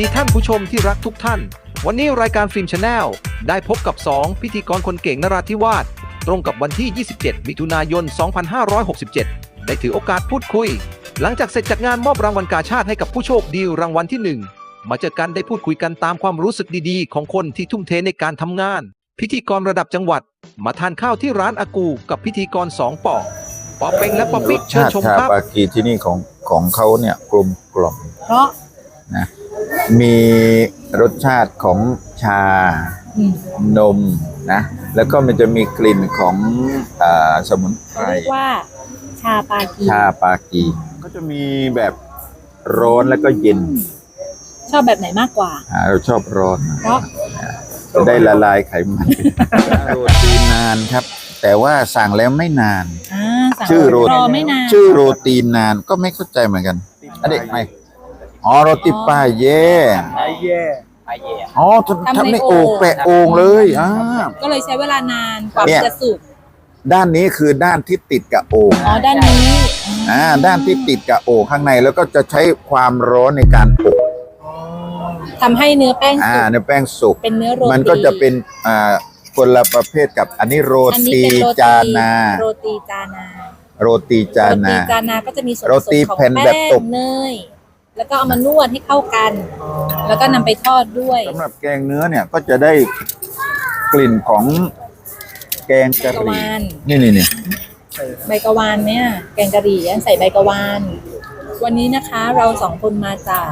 ดีท่านผู้ชมที่รักทุกท่าน วันนี้รายการฟิล์มชาแนลได้พบกับ 2 พิธีกรคนเก่งนราธิวาสตรงกับวันที่ 27 มิถุนายน 2567 ได้ถือโอกาสพูดคุย หลังจากเสร็จจากงานมอบรางวัลกาชาติให้กับผู้โชคดีรางวัลที่ 1 มาเจอกันได้พูดคุยกันตามความรู้สึกดีๆ ของคนที่ทุ่มเทในการทำงาน พิธีกรระดับจังหวัด มาทานข้าวที่ร้านอากู กับพิธีกรสองปอปอเป็งและปอรปิ๊กสเชิญชาติชมชาครับปากีที่นี่ของของเขาเนี่ยกลมกล่อมเพราะนะ มีรสชาติของชาอืมนมนะ แล้วก็มันจะมีกลิ่นของอาสมุนไพเขารเรียกว่า ชาปากีชาปากี ก็จะมีแบบร้อนแล้วก็เย็น ชอบแบบไหนมากกว่าอ่าเราชอบร้อนเพราะจะได้ละลายไขมันโรตีนานครับ แต่ว่าสั่งแล้วไม่นานอ่าสั่งชื่อโรรตีอไม่นานชื่อโรตีนานก็ไม่เข้าใจเหมือนกันอันนี้ไม่ อ๋อโรตีป้าเย่ไอ้แย่ อ๋อทำทำในโอ่งแปะโอ่งเลยอ่า ก็เลยใช้เวลานานกว่าเนี่มันยจะสุกด้านนี้คือด้านที่ติดกับโอ่งอ๋อด้านนี้อ่าด้านที่ติดกับโอ่งข้างในแล้วก็จะใช้ความร้อนในการอบทำให้เนื้อแป้งอ่าสุก ในแป้งสุกเป็นเนื้อโรตี มันก็จะเป็นอ่าคนละประเภทกับอันนี้โรอันนี้ตีเป็นโรตีจานา โรตีจานาโรตีจาโรตีนา จานาก็จะมีส่วนผโรสตีมของแผ่นแบแป้บงตกเนย แล้วก็เอามานวดให้เข้ากัน แล้วก็นำไปทอดด้วย สำหรับแกงเนื้อเนี่ยก็จะได้กลิ่นของแกงกะหรี่นี่นี่นี่ใบกะวานเนี่ยแกงกะหรี่อะใส่ใบกะวาน วันนี้นะคะเราสองคนมาจาก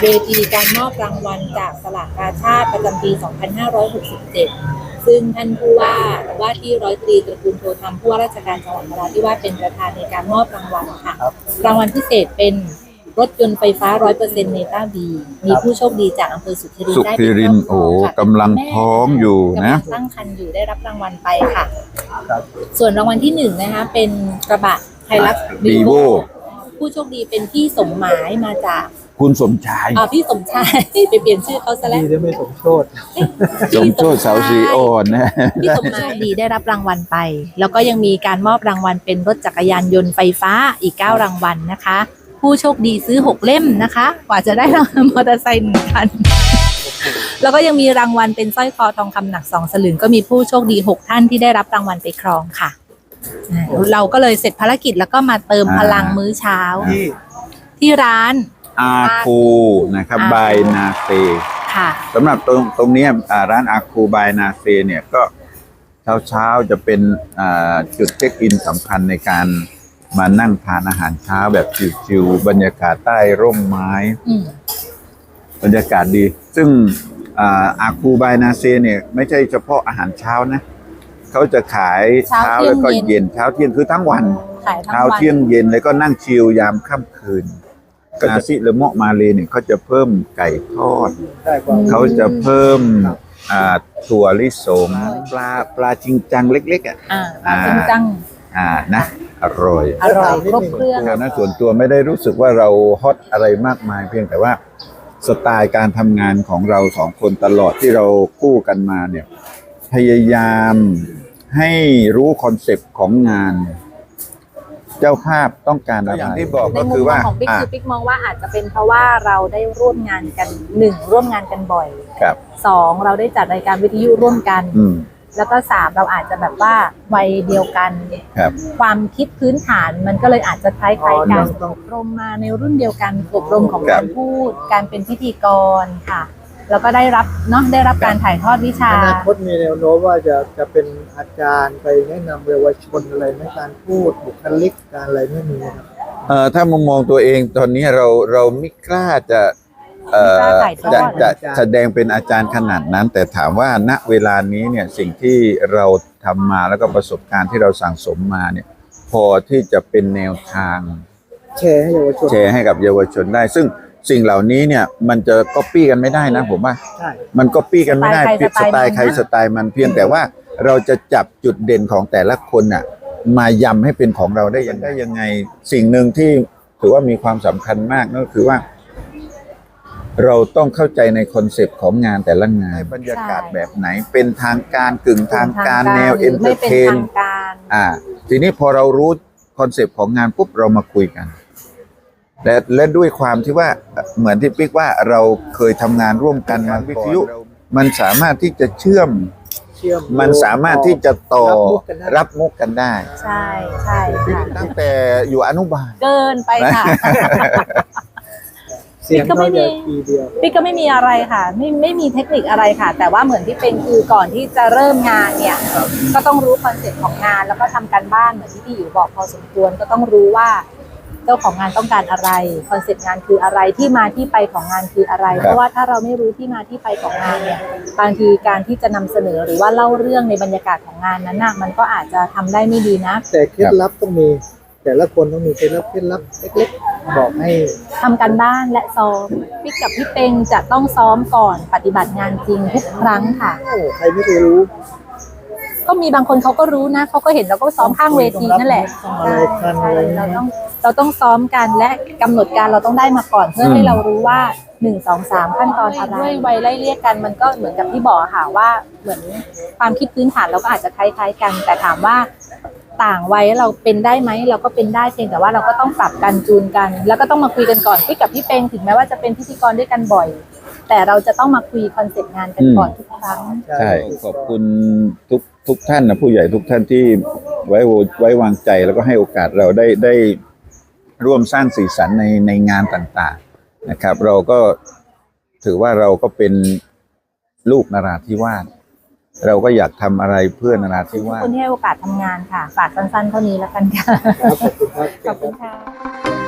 เวทีการมอบรางวัลจากสลากกาชาติประจำปี 2567 ซึ่งท่านผู้ว่าว่าที่ร้อยตรีตระกูลโทธรรมผู้ว่าราชการจังหวัดนราธิวาสเป็นประธานในการมอบรางวัลค่ะ รางวัลพิเศษเป็น รถยนต์ไฟฟ้า100%เนต้าบีมีผู้โชคดีจากอำเภอสุขิรินสุได้ขิเป็นรินครอบครโอ้องค่ะกำลังท้องอยู่กำนะลังตั้งครรภ์อยู่ได้รับรางวัลไปค่ะ ส่วนรางวัลที่หนึ่งนะคะ เป็นกระบะไฮลักซ์บีโวผู้โชคดีเป็นพี่สมหมายมาจากคุณสมชายอ่าพี่สมชายไปเปลี่ยนชื่อเขาซะแล้วดีได้ไม่สมโชดสมโชติเสาสีอ่อนนะพี่สมหมายดีได้รับรางวัลไป แล้วก็ยังมีการมอบรางวัลเป็นรถจักรยานยนต์ไฟฟ้าอีก9รางวัลนะคะ ผู้โชคดีซื้อ 6 เล่มนะคะ กว่าจะได้รางวัลมอเตอร์ไซค์หนึ่งคัน แล้วก็ยังมีรางวัลเป็นสร้อยคอทองคำหนัก 2 สลึงก็มีผู้โชคดี 6 ท่านที่ได้รับรางวัลไปครองค่ะอ่าเราก็เลยเสร็จภารกิจแล้วก็มาเติมพลังมื้อเช้า ที่ที่ร้านอาคูนะครับอาคูบายนาเฟค่ะสำหรับตรงตรงเนี้ยอ่าร้านอาคูบายนาเฟเนี่ยก็เช้าเช้าๆจะเป็นอ่าจุดเช็คอินสำคัญในการ มานั่งทานอาหารเช้าแบบชิวๆบรรยากาศใต้ร่มไม้ อืมบรรยากาศดี ซึ่งอ่าอาคูบายนาเซเนี่ย ไม่ใช่เฉพาะอาหารเช้านะ เขาจะขายเช้าเช้าเที่ยงแล้วก็เย็นเย็นเช้าเที่ยงคือทั้งวัน ขายทั้งเช้าวันเที่ยงเย็นแล้วก็นั่งชิลยามค่ำคืนนาซิเลเมาะมาเลเนี่ยเขาจะเพิ่มไก่ทอดได้กว่าเขาจะเพิ่มอ่าถั่วลิสงปลาปลาจริงจังเล็กๆอะ อ่าอ่า จริงจัง อ่านะ อร่อยอร่อยครบเครื่องแล้วนะส่วนตัวไม่ได้รู้สึกว่าเราฮอตอะไรมากมาย เพียงแต่ว่าสไตล์การทำงานของเราสองคนตลอดที่เราคู่กันมาเนี่ย พยายามให้รู้คอนเซปต์ของงาน เจ้าภาพต้องการอะไรอย่างที่บอกในก็มุคืมอมอว่างของปิ๊กอะคือปิ๊กมองว่าอาจจะเป็นเพราะว่าเราได้ร่วมงานกันหนึ่งร่วมงานกันบ่อยครับ สองเราได้จัดรายการวิทยุร่วมกัน อืม แล้วก็สามเราอาจจะแบบว่าวัยเดียวกันครับ ความคิดพื้นฐานมันก็เลยอาจจะคล้ายๆกันต้องต้องอบรมมาในรุ่นเดียวกันอบรมของครักาบรพูด การเป็นพิธีกรค่ะ แล้วก็ได้รับเนาะได้รับการถ่ายทอดวิชาอนาคตมีแนวโน้มว่าจะจะเป็นอาจารย์ไปแนะนำเยาวชนอะไรในการพูดบุคลิกการอะไรไม่มีครับเอ่อถ้ามุมมองตัวเองตอนนี้เราเราไม่กล้าจะ เอ่อไม่กล้าถ่ายทอดจะจะแสดงเป็นอาจารย์ขนาดนั้น แต่ถามว่าณเวลานี้เนี่ยสิ่งที่เราทำมาแล้วก็ประสบการณ์ที่เราสั่งสมมาเนี่ย พอที่จะเป็นแนวทางแชร์ให้เยาวชนแชร์ให้กับเยาวชนได้ ซึ่งสิ่งเหล่านี้เนี่ยมันจะก๊อปปี้กันไม่ได้นะผมว่าใช่มันก็ปี้กันไม่ได้สไตล์ใครสสไตล์มันนะไตล์ใครสไตล์มันเพียงแต่ว่าเราจะจับจุดเด่นของแต่ละคนน่ะมายำให้เป็นของเราได้ยังได้ยังไง สิ่งหนึ่งที่ถือว่ามีความสำคัญมากนั่นก็คือว่า เราต้องเข้าใจในคอนเซปต์ของงานแต่ละงานบรรยากาศแบบไหน เป็นทางการกึ่งทางการแนวหรืเอนเตอไม่ร์เป็นเทนทางการอ่า ทีนี้พอเรารู้คอนเซปต์ของงานปุ๊บเรามาคุยกันและและด้วยความที่ว่าเหมือนที่ปิ๊กว่าเราเคยทำงานร่วมกันมาวิทยุ มันสามารถที่จะเชื่อมเชื่อมโยงมันสามารถที่จะต่อรับมุกกันได้รับมุกกันได้ใช่ใช่ค่ะตั้งแต่อยู่อนุบาลเกินไปค่ะ เสียงก็ไม่เขามีจะทีเดียวพี่ก็ไม่มีอะไรค่ะไม่ไม่มีเทคนิคอะไรค่ะ แต่ว่าเหมือนที่เป็นคือก่อนที่จะเริ่มงานเนี่ยก็ต้องรู้คอนเซ็ปต์ของงาน แล้วก็ทำการบ้านเหมือนที่พี่อยู่บอกพอสมควรก็ต้องรู้ว่า เจ้าของงานต้องการอะไรคอนเซ็ปต์งานคืออะไรที่มาที่ไปของงานคืออะไร ครับ เพราะว่าถ้าเราไม่รู้ที่มาที่ไปของงานเนี่ย บางทีการที่จะนำเสนอหรือว่าเล่าเรื่องในบรรยากาศของงานนั้นน่ะมันก็อาจจะทำได้ไม่ดีนะ แต่เคล็ดลับต้องมี แต่ละคนต้องมีเคล็ดลับเคล็ดลับเล็กๆ บอกให้ทำการบ้านและซ้อมพี่กับพี่เต็งจะต้องซ้อมก่อนปฏิบัติงานจริงทุกครั้งค่ะ โอ้ใครไม่เคยรู้ก็มีบางคนเขาก็รู้นะเขาก็เห็นเราก็ซ้อมข้างเวทีนั่นแหละต้องอะไรกันใช่อะไรเราเงี้ยต้องเราต้องซ้อมกันและกำหนดการเราต้องได้มาก่อนเพื่อให้เรารู้ว่าหนึ่งสองสามขั้นตอนอะไรด้วยวัยไล่เรียกกันมันก็เหมือนกับที่บอกอะค่ะว่าเหมือนความคิดพื้นฐานเราก็อาจจะคล้ายๆกัน แต่ถามว่า ต่างวัยเราเป็นได้ไหมเราก็เป็นได้เพียงแต่ว่าเราก็ต้องปรับกันจูนกัน แล้วก็ต้องมาคุยกันก่อนพี่กับพี่เปงถึงแม้ว่าจะเป็นพิธีกรด้วยกันบ่อย แต่เราจะต้องมาคุยคอนเซ็ปต์งานกันก่อนทุกครั้งใช่ขอบคุณทุกทุกท่านนะผู้ใหญ่ทุกท่านที่ไว้วไว้วางใจแล้วก็ให้โอกาสเราได้ได้ร่วมสร้างสีสันในในงานต่างๆนะครับ เราก็ถือว่าเราก็เป็นลูกนราธิวาส เราก็อยากทำอะไรเพื่อนราธิทุกวาคสนที่ให้โอกาสทำงานค่ะ ฝากสั้นๆเท่านี้แล้วกันค่ะครับขอบคุณครับขอบคุณค่ะ